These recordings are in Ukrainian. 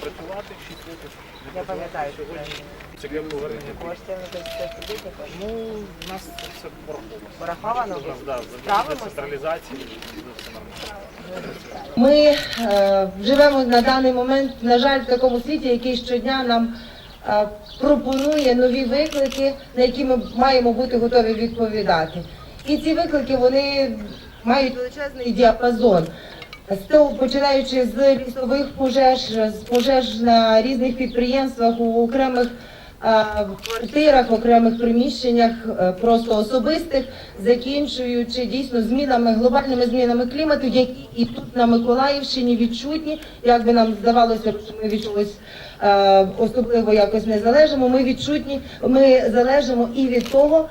працювати 6 років. Я пам'ятаю, Сьогодні це для повернення. кошти, туди також. Ну, у нас все пораховано. Пораховано? У нас, да, децентралізації ну, все нормально. Ми е, живемо на даний момент, на жаль, в такому світі, який щодня нам е, пропонує нові виклики, на які ми маємо бути готові відповідати. І ці виклики вони мають величезний діапазон. Починаючи з лісових пожеж, з пожеж на різних підприємствах, у окремих квартирах, окремих приміщеннях, е, просто особистих, закінчуючи дійсно змінами, глобальними змінами клімату, які і тут на Миколаївщині відчутні. Як би нам здавалося, що ми від чогось е, особливо якось не залежимо. Ми відчутні, ми залежимо і від того.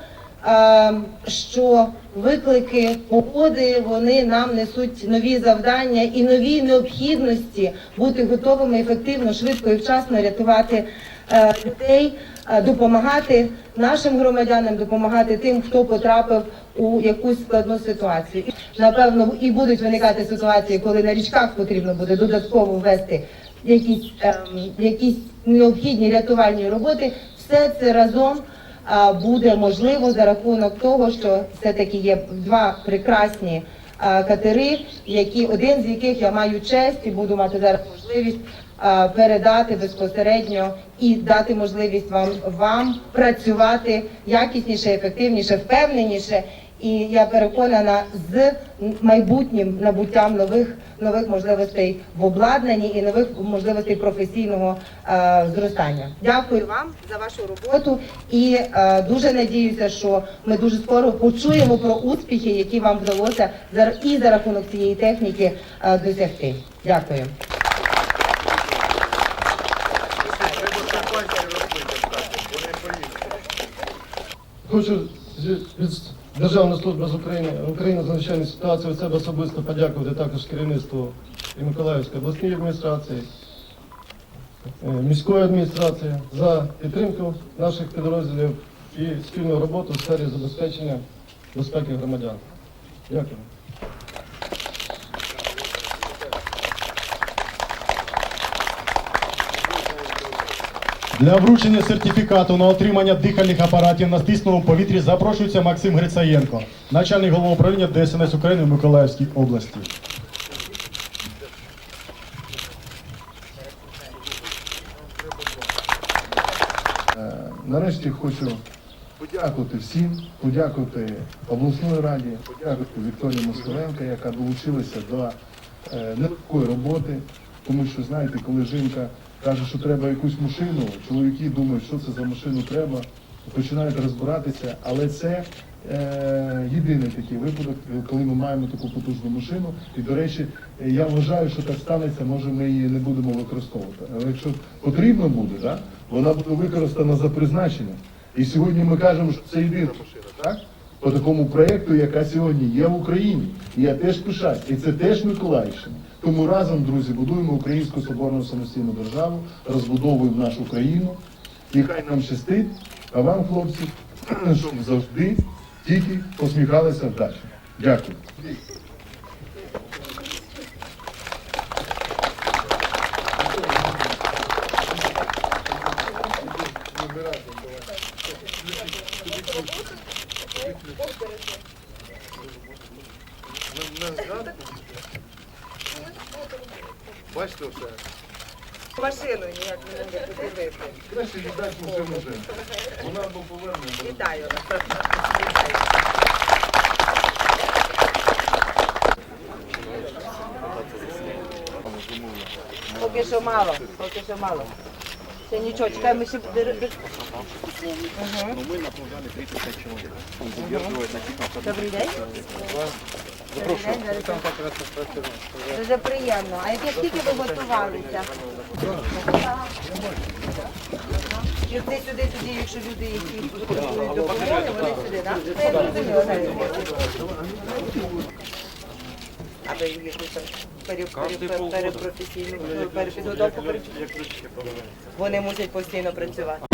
е, Що виклики погоди вони нам несуть нові завдання і нові необхідності бути готовими ефективно, швидко і вчасно рятувати е, людей, е, допомагати нашим громадянам, допомагати тим, хто потрапив у якусь складну ситуацію. Напевно, і будуть виникати ситуації, коли на річках потрібно буде додатково ввести якісь, ем, якісь необхідні рятувальні роботи. Все це разом буде можливо за рахунок того, що все-таки є два прекрасні катери, які один з яких я маю честь і буду мати зараз можливість передати безпосередньо і дати можливість вам вам працювати якісніше, ефективніше, впевненіше. І я переконана з майбутнім набуттям нових нових можливостей в обладнанні і нових можливостей професійного е, зростання. Дякую вам за вашу роботу і е, дуже надіюся, що ми дуже скоро почуємо про успіхи, які вам вдалося за і за рахунок цієї техніки е, досягти. Дякую. Хочу з- служба з України України з надзвичайної ситуації від себе особисто подякувати також керівництву і Миколаївської обласної адміністрації, е, міської адміністрації за підтримку наших підрозділів і спільну роботу в сфері забезпечення безпеки громадян. Дякую. Для вручення сертифікату на отримання дихальних апаратів на стисненому повітрі запрошується Максим Грицаєнко, начальник головного управління ДСНС України в Миколаївській області. Е, Нарешті хочу подякувати всім, подякувати обласної раді, подякувати Вікторії Москаленко, яка долучилася до е, нелегкої роботи. Тому що, знаєте, коли жінка каже, що треба якусь машину, чоловіки думають, що це за машину треба, починають розбиратися, але це е, єдиний такий випадок, коли ми маємо таку потужну машину. І, до речі, я вважаю, що так станеться, може ми її не будемо використовувати. Але якщо потрібно буде, да, вона буде використана за призначенням. І сьогодні ми кажемо, що це єдина машина, так? По такому проєкту, яка сьогодні є в Україні. І я теж пишаюсь. І це теж Миколаївщина. Тому разом, друзі, будуємо українську соборну самостійну державу, розбудовуємо нашу країну. І хай нам щастить, а вам, хлопці, щоб завжди тільки посміхалися вдачі. Дякую. Бачите, все. Машину ніяк не можу подивити. Краще віддати машину вже. Вона або поверне. Вітаю. Поки що мало, поки що мало. Це нічого, чекай, ми ще... Мгм. Добрий день. Добрий день, Лариса. Дуже приємно. А як скільки ви готувалися? Ти сюди тоді, якщо люди, які потребують допомоги, вони сюди, так? Це я зрозуміла. Аби якусь там пере- пере- перепрофесійну перепідготовку пере- вони мусять постійно працювати.